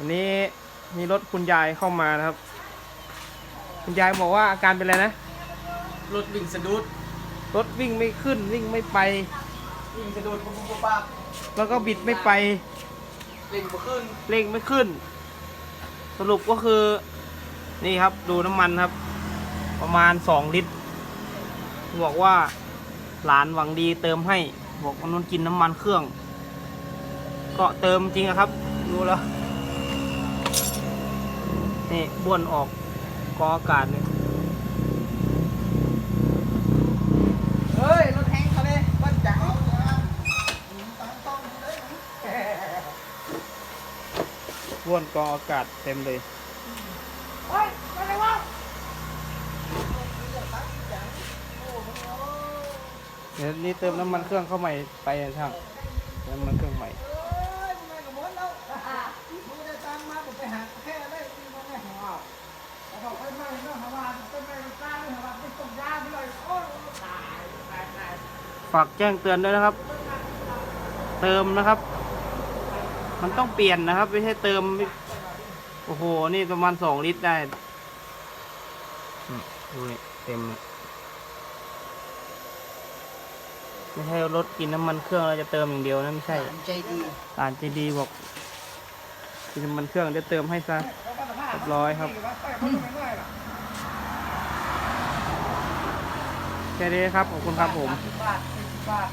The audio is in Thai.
วันนี้มีรถคุณยายเข้ามานะครับ คุณยายบอกว่าอาการเป็นอะไรนะ รถวิ่งสะดุด รถวิ่งไม่ขึ้นวิ่งไม่ไป วิ่งสะดุดปุ๊บปุ๊บปุ๊บปั๊บแล้วก็บิดไม่ไปเล่งบ่ขึ้น เร่งไม่ขึ้น สรุปก็คือ นี่ครับดูน้ำมันครับ ประมาณสองลิตร บอกว่าหลานหวังดีเติมให้ บอกว่ามันกินน้ำมันเครื่อง ก็เติมจริงอะครับดูแล้ว นี่บ้วนออกกออากาศเลยเฮ้ยรถแห้งเขาเลยบ้านจังบ้วนกออากาศเต็มเลยเฮ้ยไปเลยวะเดี๋ยวนี้เติมน้ำมันเครื่องเข้าใหม่ไปนะช่างเติมน้ำมันเครื่องใหม่ ฝากแจ้งเตือนด้วยนะครับ เติมนะครับ มันต้องเปลี่ยนนะครับ ไม่ใช่เติมไม่โอ้โห นี่ประมาณสองลิตรได้อืมดูนี่เต็มเลยไม่ใช่รถกินน้ำมันเครื่องเราจะเติมอย่างเดียวนะไม่ใช่ใจดีตานใจดีบอกกินน้ำมันเครื่องเดี๋ยวเติมให้ซะเรียบร้อยครับ แค่นี้ครับ ขอบคุณครับผม สิบบาท